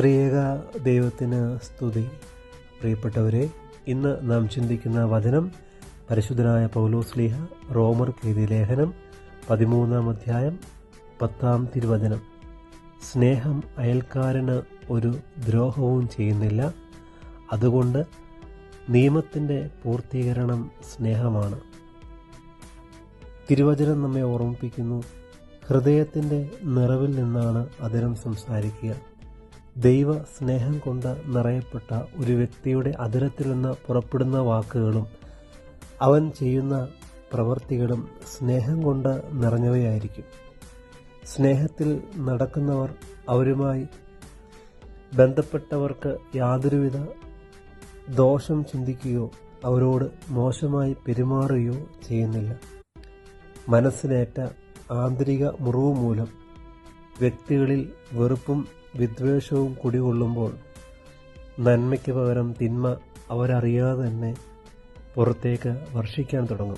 ത്രിയേക ദൈവത്തിന് സ്തുതി. പ്രിയപ്പെട്ടവരെ ഇന്ന് നാം ചിന്തിക്കുന്ന വചനം പരിശുദ്ധനായ പൗലോസ്ലീഹ റോമർ കീതി ലേഖനം പതിമൂന്നാം അധ്യായം പത്താം തിരുവചനം. സ്നേഹം അയൽക്കാരന് ഒരു ദ്രോഹവും ചെയ്യുന്നില്ല. അതുകൊണ്ട് നിയമത്തിന്റെ പൂർത്തീകരണം സ്നേഹമാണ്. തിരുവചനം നമ്മെ ഓർമ്മിപ്പിക്കുന്നു. ഹൃദയത്തിന്റെ നിറവിൽ നിന്നാണ് അതിരം സംസാരിക്കുക. ദൈവ സ്നേഹം കൊണ്ട് നിറയപ്പെട്ട ഒരു വ്യക്തിയുടെ അതിരത്തിൽ നിന്ന് പുറപ്പെടുന്ന വാക്കുകളും അവൻ ചെയ്യുന്ന പ്രവൃത്തികളും സ്നേഹം കൊണ്ട് നിറഞ്ഞവയായിരിക്കും. സ്നേഹത്തിൽ നടക്കുന്നവർ അവരുമായി ബന്ധപ്പെട്ടവർക്ക് യാതൊരുവിധ ദോഷം ചിന്തിക്കുകയോ അവരോട് മോശമായി പെരുമാറുകയോ ചെയ്യുന്നില്ല. മനസ്സിനേറ്റ ആന്തരിക മുറിവ് മൂലം വ്യക്തികളിൽ വെറുപ്പും വിദ്വേഷവും കുടികൊള്ളുമ്പോൾ നന്മയ്ക്ക് പകരം തിന്മ അവരറിയാതെ തന്നെ പുറത്തേക്ക് വർഷിക്കാൻ തുടങ്ങും.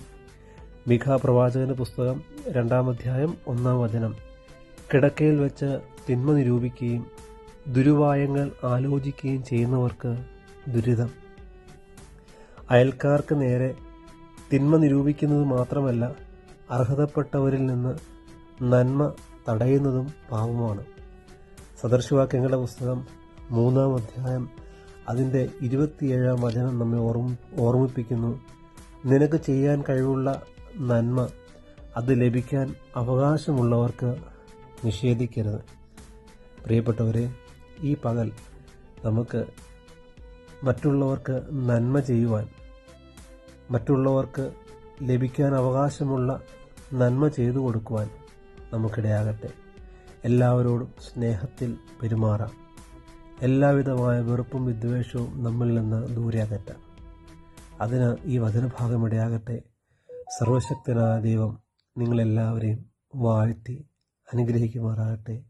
മിഖ പ്രവാചകന്റെ പുസ്തകം രണ്ടാം അധ്യായം ഒന്നാം വചനം. കിടക്കയിൽ വെച്ച് തിന്മ നിരൂപിക്കുകയും ദുരുപായങ്ങൾ ആലോചിക്കുകയും ചെയ്യുന്നവർക്ക് ദുരിതം. അയൽക്കാർക്ക് നേരെ തിന്മ നിരൂപിക്കുന്നത് മാത്രമല്ല അർഹതപ്പെട്ടവരിൽ നിന്ന് നന്മ തടയുന്നതും പാവമാണ് സദർശവാക്യങ്ങളുടെ പുസ്തകം മൂന്നാം അധ്യായം അതിന്റെ ഇരുപത്തിയേഴാം വചനം നമ്മെ ഓർമ്മ ഓർമ്മിപ്പിക്കുന്നു. നിനക്ക് ചെയ്യാൻ കഴിവുള്ള നന്മ അത് ലഭിക്കാൻ അവകാശമുള്ളവർക്ക് നിഷേധിക്കരുത്. പ്രിയപ്പെട്ടവരെ ഈ പകൽ നമുക്ക് മറ്റുള്ളവർക്ക് നന്മ ചെയ്യുവാൻ മറ്റുള്ളവർക്ക് ലഭിക്കാൻ അവകാശമുള്ള നന്മ ചെയ്തു കൊടുക്കുവാൻ നമുക്കിടയാകട്ടെ. എല്ലാവരോടും സ്നേഹത്തിൽ പെരുമാറാം. എല്ലാവിധമായ വെറുപ്പും വിദ്വേഷവും നമ്മിൽ നിന്ന് ദൂരെ അതിന് ഈ വചനഭാഗം ഇടയാകട്ടെ. സർവശക്തനായ ദൈവം നിങ്ങളെല്ലാവരെയും വാഴ്ത്തി അനുഗ്രഹിക്കുമാറാകട്ടെ.